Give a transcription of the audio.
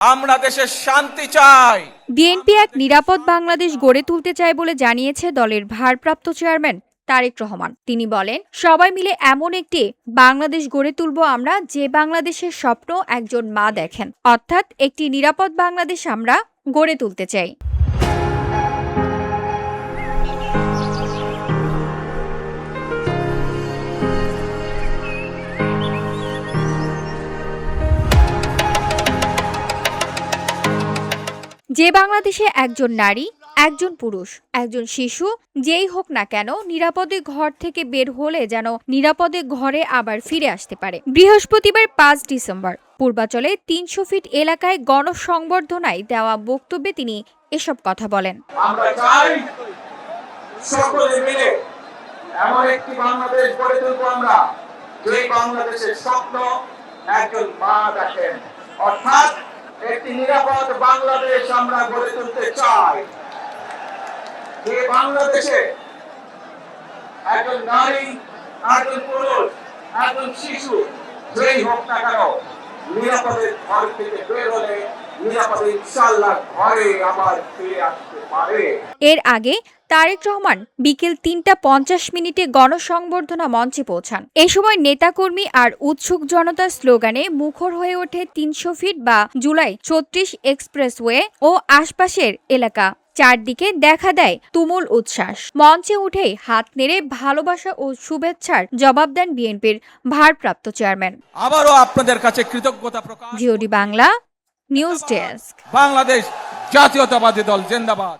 আমরা দেশের শান্তি চাই। বিএনপি এক নিরাপদ বাংলাদেশ গড়ে তুলতে চায় বলে জানিয়েছে দলের ভারপ্রাপ্ত চেয়ারম্যান তারেক রহমান। তিনি বলেন, সবাই মিলে এমন একটি বাংলাদেশ গড়ে তুলব আমরা যে বাংলাদেশের স্বপ্ন একজন মা দেখেন। অর্থাৎ একটি নিরাপদ বাংলাদেশ আমরা গড়ে তুলতে চাই। যে বাংলাদেশে একজন নারী, একজন পুরুষ, একজন শিশু, যেই হোক না কেন নিরাপদে ঘর থেকে বের হলে যেন নিরাপদে ঘরে আবার ফিরে আসতে পারে। বৃহস্পতিবার পাঁচ ডিসেম্বর, পূর্বাচলে তিনশো ফিট এলাকায় গণসংবর্ধনায় দেওয়া বক্তব্যে তিনি এসব কথা বলেন। আমরা চাই সকলে মিলে, এমন একটি বাংলাদেশ গড়ে তুলবো আমরা যে বাংলাদেশের স্বপ্ন একজন মা দেখেন। অর্থাৎ একটি নিরাপদ বাংলাদেশ আমরা গড়ে তুলতে চাই। যে বাংলাদেশে একজন নারী, একজন পুরুষ, একজন শিশু, যেই হোক না কেন, নিরাপদে ঘর থেকে বের হলে নিরাপদে ইনশাল্লাহ ঘরে আবার ফিরে আসতে পারে। এর আগে তারেক রহমান বিকেল তিনটা পঞ্চাশ মিনিটে গণসংবর্ধনা মঞ্চে পৌঁছান। এ সময় নেতাকর্মী আর উৎসুক জনতার স্লোগানে মুখর হয়ে ওঠে তিনশো ফিট বা জুলাই ছত্রিশ এক্সপ্রেসওয়ে ও আশপাশের এলাকা। চারদিকে দেখা দেয় তুমুল উচ্ছ্বাস। মঞ্চে উঠেই হাত নেড়ে ভালোবাসা ও শুভেচ্ছার জবাব দেন বিএনপির ভারপ্রাপ্ত চেয়ারম্যান। আবারও আপনাদের কাছে কৃতজ্ঞতা প্রকাশ GOD Bangla news desk Bangladesh Jatiyatabadi Dal জিন্দাবাদ।